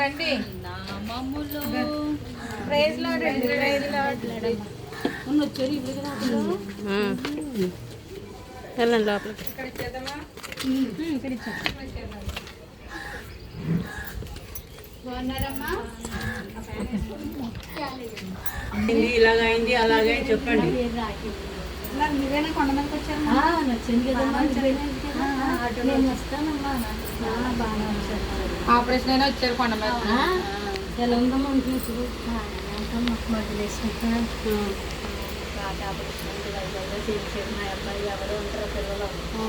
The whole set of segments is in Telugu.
రండి. నామములో ప్రైజ్ లాడ్ అండి ప్రైజ్ లాడ్. ఉన్న వచ్చారు ఇప్పుడు కదా వెళ్ళండి లోపలికి. ఇక్కడ ఇచ్చేద్దామా ఇక్కడ ఇచ్చారు బాగున్నారమ్మా? ఇలాగైంది అలాగే చెప్పండి. కొండ మీదకి నచ్చింది కదమ్మా నేను వస్తానమ్మా. బాగా వచ్చారు. ఆపరేషన్ అయినా వచ్చారు కొండ మీద ఎలా ఉందమ్మా ఇంట్లో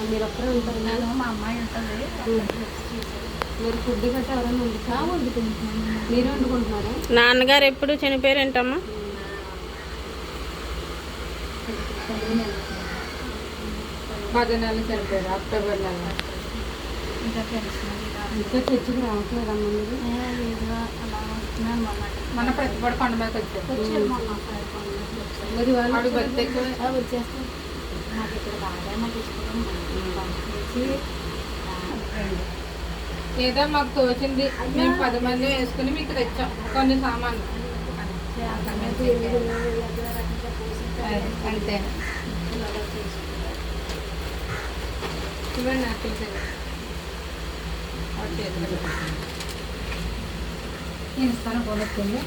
మీరు ఒక్కరే ఉంటారు నేను మా అమ్మాయి ఉంటుంది. మీరు ఫుడ్ గట్రా ఎవరైనా వండుతా వండుకుంటున్నాను. మీరు వండుకుంటున్నారా? నాన్నగారు ఎప్పుడు చనిపోయారంటమ్మా? పది నెలలు చనిపోయారు అక్టోబర్ నెల. ఇంకా ఇంకా చర్చికి రావట్లేదమ్మా మీరు? లేదు అలా వస్తున్నాను మొన్న. మన ప్రతిపడి కొండ మీదకి వచ్చారు. వచ్చేస్తాం నాకు ఇక్కడ బాగా నాకు ఇష్టం పంపించి ఏదో మాకు తోచింది. మేము పది మంది వేసుకుని మీకు తెచ్చాం. కొన్ని సామాన్లు. అంతే చూడండి నాకు తెలిసేది నేను ఇస్తాను కొనుక్కుంది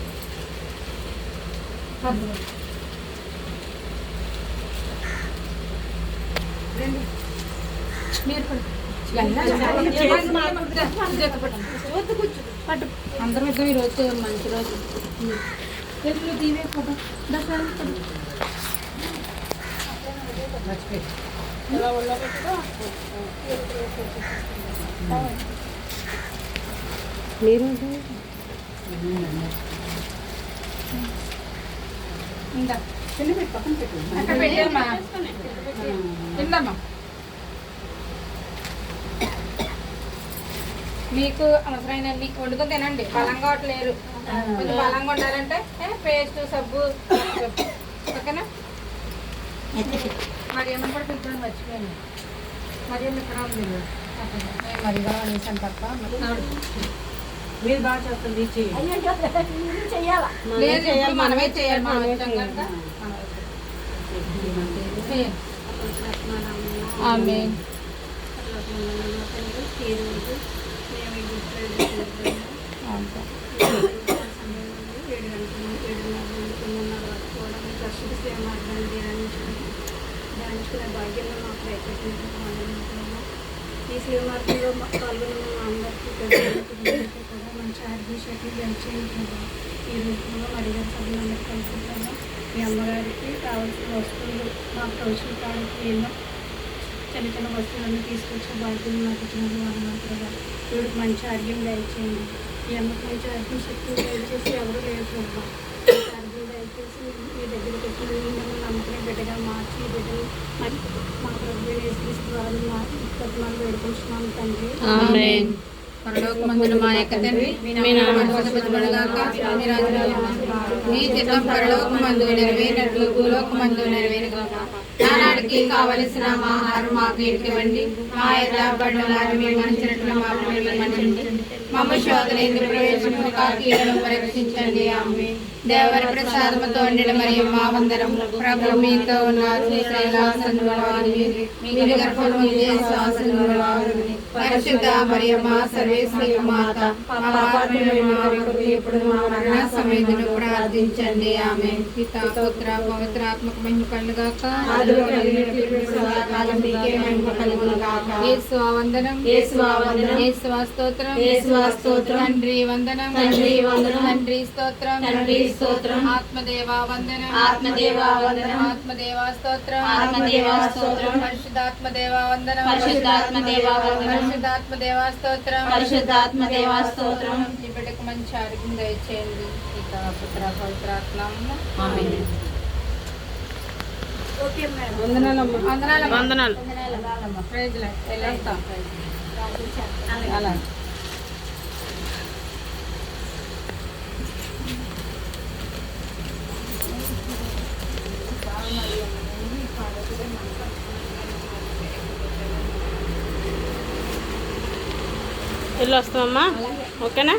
మీరు పట్టు అందరం ఇద్దరు ఈరోజు మంచి రోజు. ఎదురు దీవే ఫోటో దసరా మర్చిపోయి మీరు? ఇందా. అక్కడ పెట్టామా తిందమ్మా మీకు అవసరమైన వండుకొని తినండి. బలంగా లేరు. కొంచెం బలంగా ఉండాలంటే పేస్ట్ సబ్బు ఓకేనా? మరి ఏమన్నా కూడా పిలుచుకొని మర్చిపోయాను. మరి ఏమి ఇక్కడ ఉంది నేను మరిగా అనేసాను తప్ప మరి బాగా చేస్తుంది ఇచ్చి లేదు ఇప్పుడు మనమే చేయాలి మనం వచ్చాం కనుక మనమే చేయాలి. ఆమె ఈ శ్రీమార్గంలో పాల్గొన్న మా అందరికీ కూడా మంచి ఆర్భీషట్లు దయచేయండి ఈ రూపంలో అడిగిన సభ్యులందరూ కలుసుకుంటాము మీ అమ్మగారికి కావాల్సిన వస్తువులు మాకు తోచిన కాడికి ఎన్నో చిన్న చిన్న వస్తువులన్నీ తీసుకొచ్చి బాధ్యతలు నాకు వాళ్ళు మాత్రం వీడికి మంచి ఆరోగ్యం దయచేయండి ఈ అమ్మకి మంచి ఆరోగ్యం శక్తి దయచేసి ఎవరు లేరు ప్రభావ దయచేసి మీ వచ్చి మిమ్మల్ని నమ్మకం బిడ్డగా మార్చి బిడ్డలు మరి మా ప్రభు ద్వారా మా తత్వాలు వేడుకుంటున్నాము తండ్రి. ఆమేన్. పరలోకమందున మా యొక్క తండ్రి మీ నామం పరిశుద్ధపరచబడుగాక మీ రాజ్యం మీ చిత్తం పరలోకమందు నెరవేరినట్లు భూలోకమందు నెరవేరుగాక. నానాడికి కావలసిన మా ఆహారం మాకు ఇవ్వండి. మా యథాపడిన వారిని మేము మన్నించినట్లు మా పిల్లలు మన్నించండి మమ్మ శోధన ఎందుకు ప్రవేశము కాకీలను పరీక్షించండి ఆమె దేవర ప్రసాదముతో ఉండడం మరియు మా వందరం ప్రభు మీతో ఉన్నారు. మీరు గర్భము శ్వాసను పరిశుద్ధ మరియమ్మ సర్వేశ్వరి మాత ఇప్పుడు మా మరణ సమయంలో ప్రార్థించండి. ఆమె పిత పుత్ర పవిత్రాత్మక మహిమ కలుగాక వందనం. స్తోత్రం. తండ్రి వందనం. తండ్రి వందనం. తండ్రి స్తోత్రం. తండ్రి స్తోత్రం. ఆత్మదేవ వందనం. ఆత్మదేవ వందనం. ఆత్మదేవ స్తోత్రం. ఆత్మదేవ స్తోత్రం. పరిశుద్ధాత్మదేవ వందనం. పరిశుద్ధాత్మదేవ వందనం. పరిశుద్ధాత్మదేవ స్తోత్రం పరిశుద్ధాత్మదేవ స్తోత్రం ఈ బిడ్డకు మంచి ఆరోగ్యం దయచేయండి ఇక పుత్ర పవిత్రాత్మ వందనాలమ్మ వందనాలు ప్రైజ్ లార్డ్. వెళ్ళొస్తాం అలా పాడకుడే వెళ్ళి వస్తామమ్మా ఓకేనా?